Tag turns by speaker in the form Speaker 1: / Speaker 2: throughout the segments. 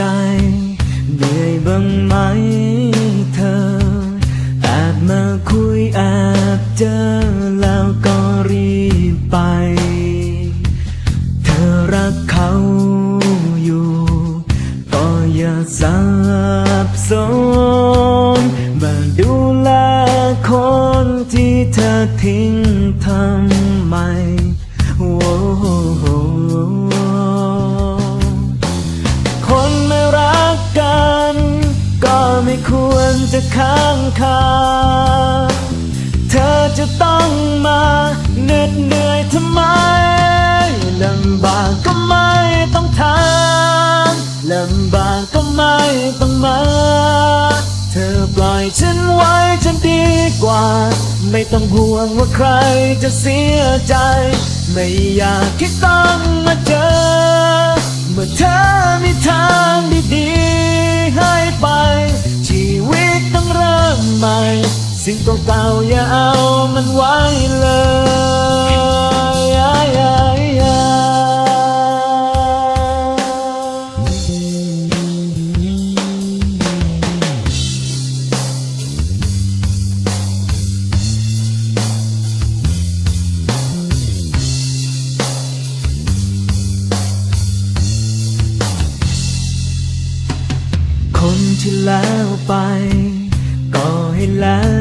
Speaker 1: ใจ เหนื่อยบ้างไหมเธอ แอบมาคุยแอบเจอแล้วก็รีบไป เธอรักเขาอยู่ ก็อย่าสับสนมาดูแลคนที่เธอทิ้ง ควรจะค้างคา เธอจะต้องมาเหน็ดเหนื่อยทำไมลำบากก็ไม่ต้องทำลำบากก็ไม่ต้องมา เธอปล่อยฉันไว้จะดีกว่า ไม่ต้องห่วงว่าใครจะเสียใจ ไม่อยากคิดต้องมาเจอ เมื่อเธอมีทาง ใหม่ สิ่งเก่าๆอย่าเอามันไว้เลยคนที่แล้วไป ก็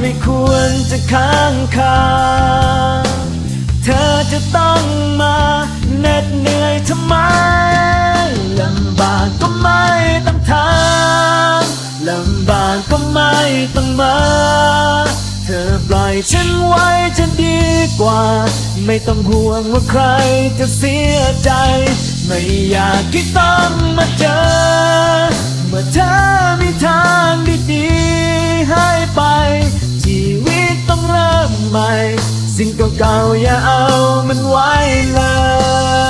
Speaker 1: ไม่ควรจะค้างคา เธอจะต้องมาเหน็ดเหนื่อยทำไมลำบากก็ไม่ต้องทำลำบากก็ไม่ต้องมา เธอปล่อยฉันไว้จะดีกว่า ไม่ต้องห่วงว่าใครจะเสียใจ ไม่อยากคิดต้องมาเจอ เมื่อเธอมีทางดีๆให้ไป ใหม่ สิ่งเก่าๆอย่าเอามันไว้เลย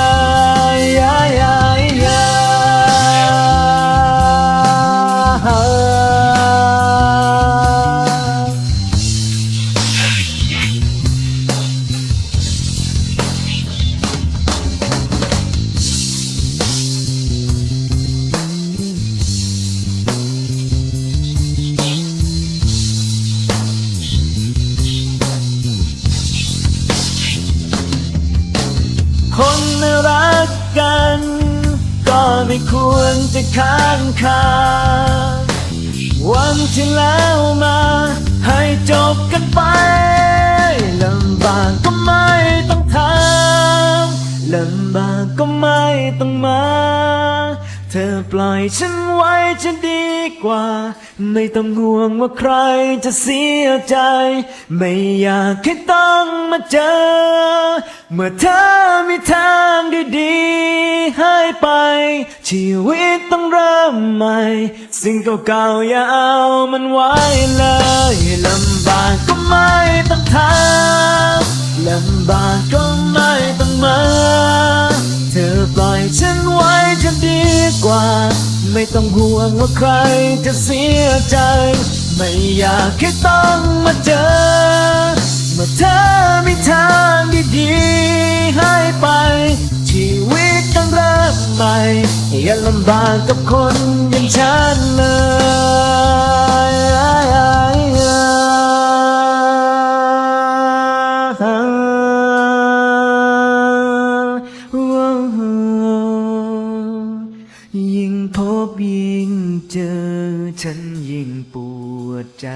Speaker 1: นไม่รักกัน ก็ไม่ควรจะค้างคาวันที่แล้วมา ให้จบกันไปลำบากก็ไม่ต้องทำลำบากก็ไม่ต้องมา เธอปล่อยฉันไว้จะดีกว่า ไม่ต้องห่วงว่าใครจะเสียใจ ไม่อยากให้ต้องมาเจอ เมื่อเธอมีทางดีๆให้ไป ชีวิตต้องเริ่มใหม่ สิ่งเก่าๆอย่าเอามันไว้เลยลำบากก็ไม่ต้องทำลำบากก็ ไม่ต้องห่วงว่าใครจะเสียใจ ไม่อยากให้ต้องมาเจอ เมื่อเธอมีทางดีๆให้ไป ชีวิตต้องเริ่มใหม่อย่าลำบากกับคนอย่างฉันเลย ยิ่งปวดใจ